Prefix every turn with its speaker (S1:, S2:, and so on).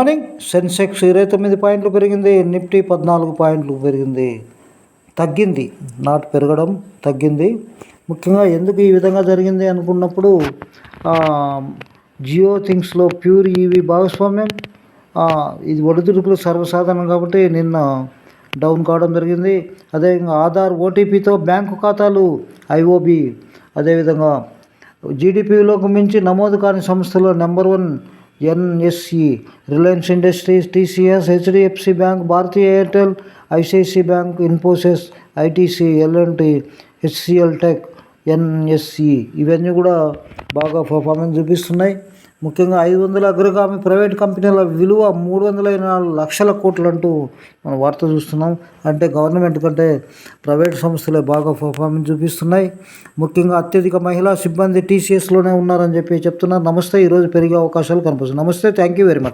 S1: Morning Sensex ఇరవై తొమ్మిది పాయింట్లు పెరిగింది నిఫ్టీ పద్నాలుగు పాయింట్లు పెరిగింది. తగ్గింది. నాట్ పెరగడం తగ్గింది. ముఖ్యంగా ఎందుకు ఈ విధంగా జరిగింది అనుకున్నప్పుడు జియో థింగ్స్లో ప్యూర్ ఈవీ భాగస్వామ్యం. ఇది ఒడిదుడుకులు సర్వసాధారణం కాబట్టి నిన్న డౌన్ కావడం జరిగింది. అదేవిధంగా ఆధార్ ఓటీపీతో బ్యాంకు ఖాతాలు ఐఓబి. అదేవిధంగా జీడిపిలోకి మించి నమోదు కాని సంస్థలో number one NSC Reliance Industries TCS HDFC bank Bharti Airtel ICICI bank Infosys ITC L and T HCL tech NSC ఇవన్నీ కూడా బాగా పర్ఫార్మెన్స్ చూపిస్తున్నాయి. ముఖ్యంగా ఐదు వందల అగ్రగామి ప్రైవేట్ కంపెనీల విలువ మూడు వందల ఇరవై నాలుగు లక్షల కోట్లు అంటూ మనం వార్త చూస్తున్నాం. అంటే గవర్నమెంట్ కంటే ప్రైవేట్ సంస్థలే బాగా పర్ఫార్మెన్స్ చూపిస్తున్నాయి. ముఖ్యంగా అత్యధిక మహిళా సిబ్బంది టీసీఎస్లోనే ఉన్నారని చెప్పి చెప్తున్నారు. నమస్తే ఈరోజు పెరిగే అవకాశాలు కనిపిస్తున్నాయి నమస్తే థ్యాంక్ యూ వెరీ మచ్